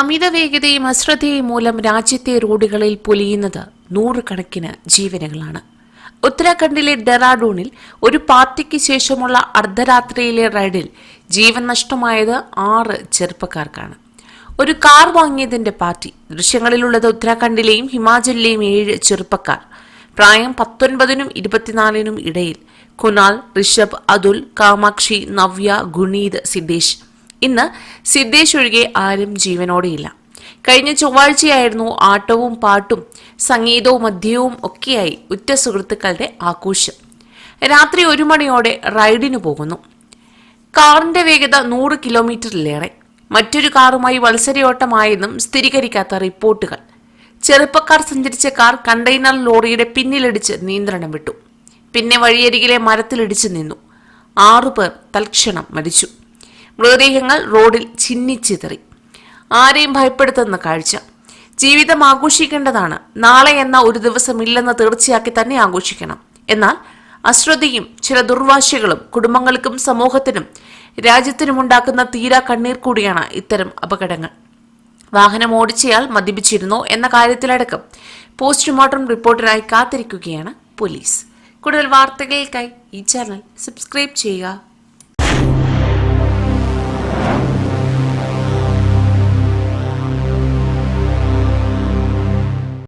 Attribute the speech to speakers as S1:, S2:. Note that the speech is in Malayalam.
S1: അമിത വേഗതയും അശ്രദ്ധയും മൂലം രാജ്യത്തെ റോഡുകളിൽ പൊലിയുന്നത് നൂറുകണക്കിന് ജീവനുകളാണ്. ഉത്തരാഖണ്ഡിലെ ഡെറാഡൂണിൽ ഒരു പാർട്ടിക്ക് ശേഷമുള്ള അർദ്ധരാത്രിയിലെ റൈഡിൽ ജീവൻ നഷ്ടമായത് ആറ് ചെറുപ്പക്കാർക്കാണ്. ഒരു കാർ വാങ്ങിയതിന്റെ പാർട്ടി ദൃശ്യങ്ങളിലുള്ളത് ഉത്തരാഖണ്ഡിലെയും ഹിമാചലിലെയും ഏഴ് ചെറുപ്പക്കാർ. പ്രായം പത്തൊൻപതിനും ഇരുപത്തിനാലിനും ഇടയിൽ കുനാൽ ഋഷഭ് അതുൽ കാമാക്ഷി നവ്യ ഗുണീത് സിദ്ദേശ് ഇന്ന് സിദ്ദേശ് ഒഴികെ ആരും ജീവനോടെയില്ല. കഴിഞ്ഞ ചൊവ്വാഴ്ചയായിരുന്നു ആട്ടവും പാട്ടും സംഗീതവും മദ്യവും ഒക്കെയായി ഉറ്റ സുഹൃത്തുക്കളുടെ ആഘോഷം. രാത്രി ഒരു മണിയോടെ റൈഡിന് പോകുന്നു. കാറിന്റെ വേഗത നൂറ് കിലോമീറ്ററിലേറെ. മറ്റൊരു കാറുമായി മത്സരയോട്ടമായെന്നും സ്ഥിരീകരിക്കാത്ത റിപ്പോർട്ടുകൾ. ചെറുപ്പക്കാർ സഞ്ചരിച്ച കാർ കണ്ടെയ്നർ ലോറിയുടെ പിന്നിലിടിച്ച് നിയന്ത്രണം വിട്ടു. പിന്നെ വഴിയരികിലെ മരത്തിലിടിച്ചു നിന്നു. ആറുപേർ തൽക്ഷണം മരിച്ചു. മൃതദേഹങ്ങൾ റോഡിൽ ചിന്നിച്ചിതറി. ആരെയും ഭയപ്പെടുത്തുന്ന കാഴ്ച. ജീവിതം ആഘോഷിക്കേണ്ടതാണ്. നാളെ എന്ന ഒരു ദിവസം ദിവസമില്ലെന്ന് തീർച്ചയാക്കി തന്നെ ആഘോഷിക്കണം. എന്നാൽ അശ്രദ്ധയും ചില ദുർവാശികളും കുടുംബങ്ങൾക്കും സമൂഹത്തിനും രാജ്യത്തിനും ഉണ്ടാക്കുന്ന തീരാ കണ്ണീർ കൂടിയാണ് ഇത്തരം അപകടങ്ങൾ. വാഹനം ഓടിച്ചയാൾ മദ്യപിച്ചിരുന്നോ എന്ന കാര്യത്തിലടക്കം പോസ്റ്റ്മോർട്ടം റിപ്പോർട്ടിനായി കാത്തിരിക്കുകയാണ് പോലീസ്. കൂടുതൽ വാർത്തകൾക്കായി ഈ ചാനൽ സബ്സ്ക്രൈബ് ചെയ്യുക.